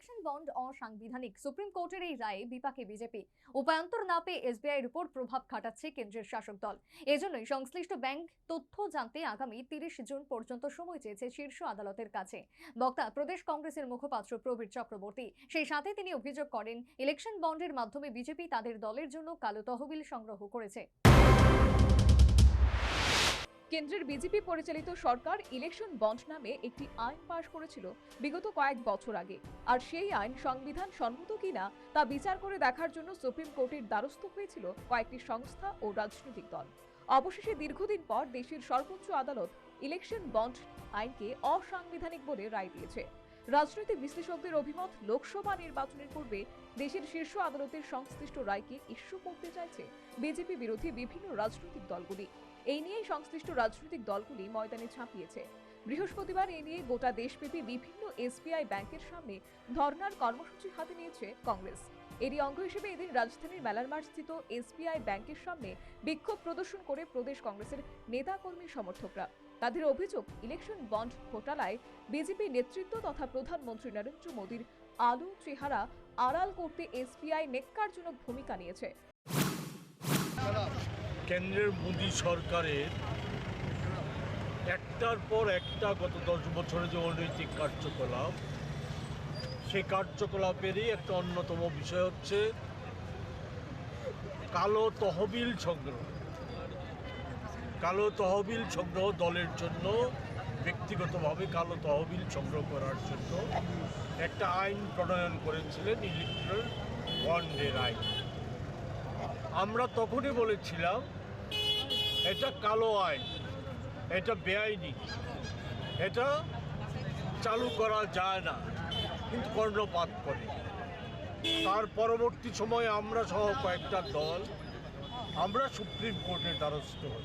Election bond অসাংবিধানিক supreme কোর্টের এই রায়ে বিপাকে বিজেপি। উপায়ন্তর না পেয়ে এসবিআইয়ের উপর প্রভাব খাটাচ্ছে কেন্দ্রের শাসক দল। এজন্যই সংশ্লিষ্ট ব্যাংক তথ্য জানতে আগামী তিরিশ জুন পর্যন্ত সময় চেয়েছে শীর্ষ আদালতের কাছে। বক্তা, প্রদেশ কংগ্রেসের মুখপাত্র প্রবীর চক্রবর্তী। সেই সাথে তিনি অভিযোগ করেন ইলেকশন বন্ডের মাধ্যমে বিজেপি তাদের দলের জন্য কালো তহবিল সংগ্রহ করেছে। কেন্দ্রের বিজেপি পরিচালিত সরকার ইলেকশন বন্ড নামে একটি আইন পাশ করেছিল বিগত কয়েক বছর আগে। আর সেই আইন সংবিধান সম্মত কিনা তা বিচার করে দেখার জন্য সুপ্রিম কোর্টের দ্বারস্থ হয়েছিল কয়েকটি সংস্থা ও রাজনৈতিক দল। অবশেষে দীর্ঘদিন পর দেশের সর্বোচ্চ আদালত ইলেকশন বন্ড আইনকে অসাংবিধানিক বলে রায় দিয়েছে। রাজনৈতিক বিশ্লেষকদের অভিমত, লোকসভা নির্বাচনের পূর্বে দেশের শীর্ষ আদালতের সংশ্লিষ্ট রায়কে ইস্যু করতে চাইছে বিজেপি বিরোধী বিভিন্ন রাজনৈতিক দলগুলি। এই নিয়েই সংশ্লিষ্ট রাজনৈতিক দলগুলি ময়দানে ছাপিয়েছে বৃহস্পতিবার এই নিয়ে গোটা দেশব্যাপী বিভিন্ন এসবিআই ব্যাংকের সামনে ধর্নার কর্মসূচি হাতে নিয়েছে কংগ্রেস। এরই অঙ্গ হিসেবে এদিন রাজধানীর স্থিত এসবিআই ব্যাংকের সামনে বিক্ষোভ প্রদর্শন করে প্রদেশ কংগ্রেসের নেতাকর্মী সমর্থকরা। তাদের অভিযোগ, ইলেকশন বন্ড ঘোটালায় বিজেপি নেতৃত্ব তথা প্রধানমন্ত্রী নরেন্দ্র মোদীর আলো চেহারা আড়াল করতে এসবিআই নেককারজনক ভূমিকা নিয়েছে। কেন্দ্রের মোদী সরকারের একটার পর একটা গত দশ বছরে যে অনৈতিক কার্যকলাপ, সেই কার্যকলাপেরই একটা অন্যতম বিষয় হচ্ছে কালো তহবিল সংগ্রহ। কালো তহবিল সংগ্রহ দলের জন্য, ব্যক্তিগতভাবে কালো তহবিল সংগ্রহ করার জন্য একটা আইন প্রণয়ন করেছিলেন ইলেকট্রাল বন্ডের আইন। আমরা তখনই বলেছিলাম এটা কালো আইন। এটা বেআইনি। এটা চালু করা যায় না। কিন্তু কর্ণপাত করে। তার পরবর্তী সময়ে আমরা সহ কয়েকটা দল, আমরা সুপ্রিম কোর্টের দ্বারস্থ। হই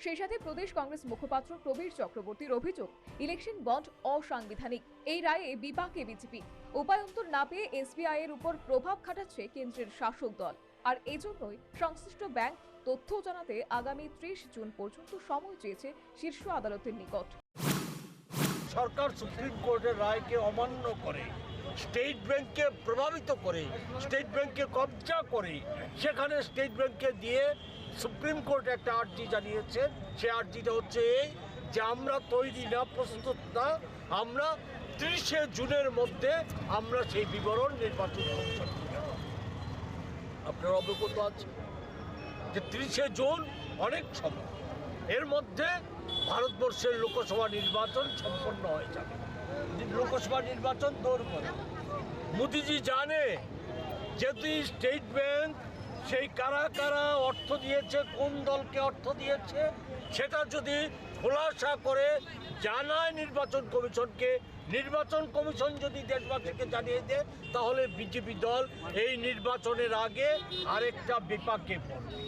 সেই সাথে প্রদেশ কংগ্রেস মুখপাত্র প্রবীর চক্রবর্তীর অভিযোগ, ইলেকশন বন্ড অসাংবিধানিক। এই রায়ে বিপাকে বিজেপি। উপায়ন্তর না পেয়ে এসবিআই এর উপর প্রভাব খাটাচ্ছে কেন্দ্রের শাসক দল। আর এজন্যই সংশ্লিষ্ট ব্যাংক তথ্য জানাতে আগামী ত্রিশ জুন পর্যন্ত সময় চেয়েছে শীর্ষ আদালতের নিকট। সরকার সুপ্রিম কোর্টের রায়কে অমান্য করে, স্টেট ব্যাংককে প্রভাবিত করে, স্টেট ব্যাংককে কবজা করে, সেখানে স্টেট ব্যাংককে দিয়ে সুপ্রিম কোর্ট একটা আর্জি জানিয়েছে। সে আর্জিটা হচ্ছে এই যে আমরা তৈরি না, প্রস্তুত না, আমরা তিরিশে জুনের মধ্যে আমরা সেই বিবরণ নির্বাচন। আপনারা অবগত আছে যে তিরিশে জুন অনেক সময় এর মধ্যে ভারতবর্ষের লোকসভা নির্বাচন সম্পন্ন হয়ে যাবে। লোকসভা নির্বাচন দৌড় করে। মোদিজি জানে যদি স্টেট ব্যাংক সেই কারা কারা অর্থ দিয়েছে, কোন দলকে অর্থ দিয়েছে, সেটা যদি খোলাসা করে জানায় নির্বাচন কমিশনকে। নির্বাচন কমিশন যদি দেশবাসীকে জানিয়ে দেয়, তাহলে বিজেপি দল এই নির্বাচনের আগে আরেকটা বিপাকে পড়বে।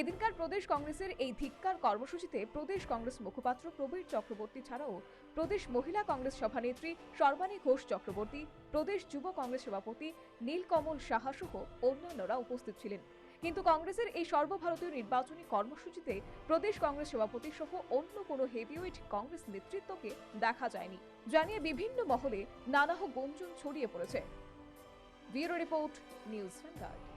এদিনকার প্রদেশ কংগ্রেসের এই ধিক্কার কর্মসূচিতে প্রদেশ কংগ্রেস মুখপাত্র প্রবীর চক্রবর্তী ছাড়াও প্রদেশ মহিলা কংগ্রেস সভানেত্রী সর্বাণী ঘোষ চক্রবর্তী, প্রদেশ যুব কংগ্রেস সভাপতি নীলকমল সাহা সহ অন্যান্যরা উপস্থিত ছিলেন। কিন্তু কংগ্রেসের এই সর্বভারতীয় নির্বাচনী কর্মসূচিতে প্রদেশ কংগ্রেস সভাপতি সহ অন্য কোনো হেভিওয়েট কংগ্রেস নেতৃত্বকে দেখা যায়নি, জানিয়ে বিভিন্ন মহলে নানাহ গুঞ্জন ছড়িয়ে পড়েছে। Bureau report, news vanguard